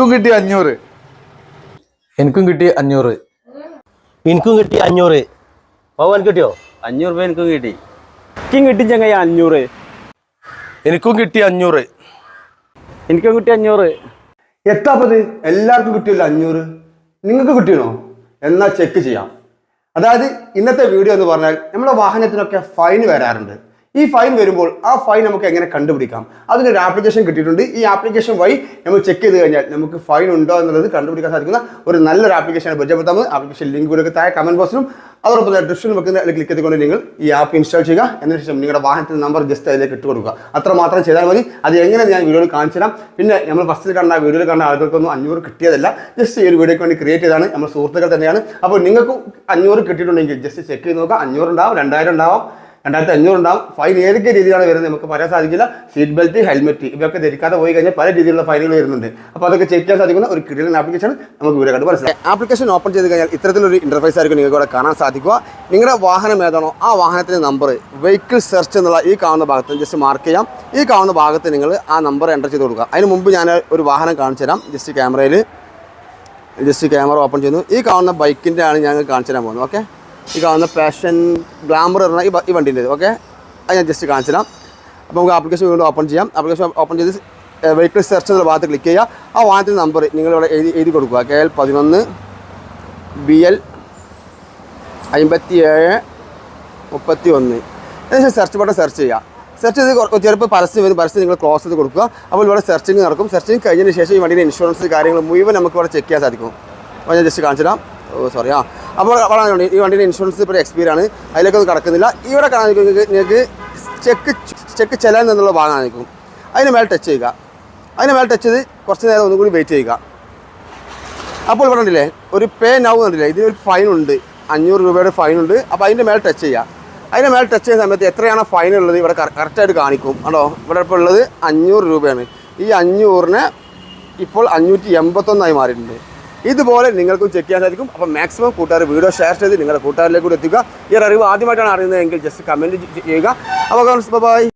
എനിക്കും കിട്ടി അഞ്ഞൂറ്. എനിക്കും കിട്ടി അഞ്ഞൂറ്. എനിക്കും കിട്ടി അഞ്ഞൂറ്. പവൻ കിട്ടിയോ? അഞ്ഞൂറ് രൂപ എനിക്കും കിട്ടി. എനിക്കും കിട്ടി ചങ്ങായി അഞ്ഞൂറ്. എനിക്കും കിട്ടി അഞ്ഞൂറ്. എനിക്കും കിട്ടി അഞ്ഞൂറ്. എത്താപ്പത്? എല്ലാവർക്കും കിട്ടിയല്ലോ അഞ്ഞൂറ്. നിങ്ങൾക്ക് കിട്ടിയണോ? എന്നാൽ ചെക്ക് ചെയ്യാം. അതായത് ഇന്നത്തെ വീഡിയോ എന്ന് പറഞ്ഞാൽ നമ്മുടെ വാഹനത്തിനൊക്കെ ഫൈൻ വരാറുണ്ട്. ഈ ഫൈൻ വരുമ്പോൾ ആ ഫൈൻ നമുക്ക് എങ്ങനെ കണ്ടുപിടിക്കാം? അതിനൊരു ആപ്ലിക്കേഷൻ കിട്ടിയിട്ടുണ്ട്. ഈ ആപ്ലിക്കേഷൻ വഴി നമ്മൾ ചെക്ക് ചെയ്ത് കഴിഞ്ഞാൽ നമുക്ക് ഫൈൻ ഉണ്ടോ എന്നുള്ളത് കണ്ടുപിടിക്കാൻ സാധിക്കുന്ന ഒരു നല്ലൊരു ആപ്ലിക്കേഷനാണ് പരിചയപ്പെടുത്താമത് ആപ്ലിക്കേഷൻ ലിങ്ക് കൊടുക്കുക താഴെ കമന്റ് ബോക്സിലും അതോടൊപ്പം തന്നെ ഡിസ്ക്രിപ്ഷൻ വെക്കുന്ന ക്ലിക്ക് ചെയ്തുകൊണ്ട് നിങ്ങൾ ഈ ആപ്പ് ഇൻസ്റ്റാൾ ചെയ്യുക. അതിനുശേഷം ശേഷം നിങ്ങളുടെ വാഹനത്തിന്റെ നമ്പർ ജസ്റ്റ് അതിലേക്ക് ഇട്ട് കൊടുക്കുക. അത്ര മാത്രം ചെയ്താൽ മതി. അത് എങ്ങനെ ഞാൻ വീഡിയോയിൽ കാണിച്ചു തരാം. പിന്നെ നമ്മൾ ഫസ്റ്റിൽ കണ്ട വീഡിയോയിൽ കണ്ട ആളുകൾക്കൊന്നും അഞ്ഞൂറ് കിട്ടിയതല്ല. ജസ്റ്റ് ഈ ഒരു വീഡിയോയ്ക്ക് വേണ്ടി ക്രിയേറ്റ് ചെയ്താണ് നമ്മൾ സുഹൃത്തുക്കൾ തന്നെയാണ്. അപ്പോൾ നിങ്ങൾക്കും അഞ്ഞൂറ് കിട്ടിയിട്ടുണ്ടെങ്കിൽ ജസ്റ്റ് ചെക്ക് ചെയ്ത് നോക്കുക. അഞ്ഞൂറ് ഉണ്ടാവും രണ്ടായിരം ഉണ്ടാവും. രണ്ടായിരത്തി അഞ്ഞൂറ് ഉണ്ടാവും ഫൈൻ ഏതൊക്കെ രീതിയിലാണ് വരുന്നത് നമുക്ക് പറയാൻ സാധിക്കില്ല. സീറ്റ് ബെൽറ്റ് ഹെൽമെറ്റ് ഇവയൊക്കെ ധരിക്കാതെ പോയി കഴിഞ്ഞാൽ പല രീതിയിലുള്ള ഫൈനുകൾ വരുന്നുണ്ട്. അപ്പോൾ അതൊക്കെ ചെക്ക് ചെയ്യാൻ സാധിക്കുന്ന ഒരു കിടിലൻ ആപ്ലിക്കേഷൻ നമുക്ക് ഇവിടെ കണ്ട് മനസ്സിലായി ആപ്ലിക്കേഷൻ ഓപ്പൺ ചെയ്ത് കഴിഞ്ഞാൽ ഇത്തരത്തിലൊരു ഇന്റർഫേസ് ആയിരിക്കും നിങ്ങൾക്ക് ഇവിടെ കാണാൻ സാധിക്കുക. നിങ്ങളുടെ വാഹനം ഏതാണോ ആ വാഹനത്തിന്റെ നമ്പർ വെഹിക്കിൾ സെർച്ച് എന്നുള്ള ഈ കാണുന്ന ഭാഗത്ത് ജസ്റ്റ് മാർക്ക് ചെയ്യാം. ഈ കാണുന്ന ഭാഗത്ത് നിങ്ങൾ ആ നമ്പർ എന്റർ ചെയ്ത് കൊടുക്കുക. അതിന് മുമ്പ് ഞാൻ ഒരു വാഹനം കാണിച്ചു തരാം. ജസ്റ്റ് ക്യാമറയിൽ ജസ്റ്റ് ക്യാമറ ഓപ്പൺ ചെയ്യുന്നു. ഈ കാണുന്ന ബൈക്കിന്റെ ആണ് ഞാൻ കാണിച്ചു തരാൻ പോകുന്നത്. ഓക്കെ ഈ കാണുന്ന പാഷൻ ഗ്ലാമർ പറഞ്ഞ ഈ വണ്ടിന്റെ ഓക്കെ അത് ഞാൻ ജസ്റ്റ് കാണിച്ചു തരാം അപ്പോൾ നമുക്ക് ആപ്ലിക്കേഷൻ വീണ്ടും ഓപ്പൺ ചെയ്യാം. ആപ്ലിക്കേഷൻ ഓപ്പൺ ചെയ്ത് വെഹിക്കിൾ സെർച്ച് എന്നുള്ള ഭാഗത്ത് ക്ലിക്ക് ചെയ്യുക. ആ വാഹനത്തിന്റെ നമ്പർ നിങ്ങളിവിടെ എഴുതി എഴുതി കൊടുക്കുക. കെ എൽ പതിനൊന്ന് ബി എൽ അമ്പത്തി ഏഴ് മുപ്പത്തി ഒന്ന് എന്നുവെച്ചാൽ സെർച്ച് ബട്ടൺ സെർച്ച് ചെയ്യുക സെർച്ച് ചെയ്ത് ചിലപ്പോൾ പരസ്യം വരും. പരസ്യം നിങ്ങൾ ക്ലോസ് ചെയ്ത് കൊടുക്കുക. അപ്പോൾ ഇവിടെ സെർച്ചിങ് നടക്കും. സെർച്ചിങ് കഴിഞ്ഞതിന് ശേഷം ഈ വണ്ടിയുടെ ഇൻഷുറൻസ് കാര്യങ്ങൾ മുഴുവൻ നമുക്ക് ഇവിടെ ചെക്ക് ചെയ്യാൻ സാധിക്കും. അപ്പോൾ ഞാൻ ജസ്റ്റ് കാണിച്ചു തരാം ഓ സോറി ആ. അപ്പോൾ വളരെ ഈ വണ്ടിയുടെ ഇൻഷുറൻസ് ഇപ്പോൾ ആണ്. അതിലേക്കൊന്നും കടക്കുന്നില്ല. ഇവിടെ നിങ്ങൾക്ക് ചെക്ക് ചെക്ക് ചെലാൻ എന്നുള്ള ഭാഗം കാണിക്കും അതിന് മേൽ ടച്ച് ചെയ്യുക. അതിന് മേൽ ടച്ച് ചെയ്ത് കുറച്ച് നേരം ഒന്നും കൂടി വെയിറ്റ് ചെയ്യുക. അപ്പോൾ ഇവിടെ ഉണ്ടല്ലേ ഒരു പേ നൗ ഉണ്ടല്ലേ ഇതിനൊരു ഫൈൻ ഉണ്ട്. അഞ്ഞൂറ് രൂപയുടെ ഫൈൻ ഉണ്ട്. അപ്പോൾ അതിന്റെ മേൽ ടച്ച് ചെയ്യുക. അതിന്റെ മേൽ ടച്ച് ചെയ്യുന്ന സമയത്ത് എത്രയാണ് ഫൈൻ ഉള്ളത് ഇവിടെ കറക്റ്റായിട്ട് കാണിക്കും. കേട്ടോ ഇവിടെ ഇപ്പോൾ ഉള്ളത് അഞ്ഞൂറ് രൂപയാണ്. ഈ അഞ്ഞൂറിന് ഇപ്പോൾ അഞ്ഞൂറ്റി എൺപത്തൊന്നായി മാറിയിട്ടുണ്ട്. ഇതുപോലെ നിങ്ങൾക്കും ചെക്ക് ചെയ്യാൻ സാധിക്കും. അപ്പോൾ മാക്സിമം കൂട്ടുകാർ വീഡിയോ ഷെയർ ചെയ്ത് നിങ്ങളുടെ കൂട്ടുകാരിലേക്ക് കൂടി എത്തിക്കുക. ഈ അറിവ് ആദ്യമായിട്ടാണ് അറിയുന്നതെങ്കിൽ ജസ്റ്റ് കമന്റ് ചെയ്യുക. അപ്പോൾ ബൈ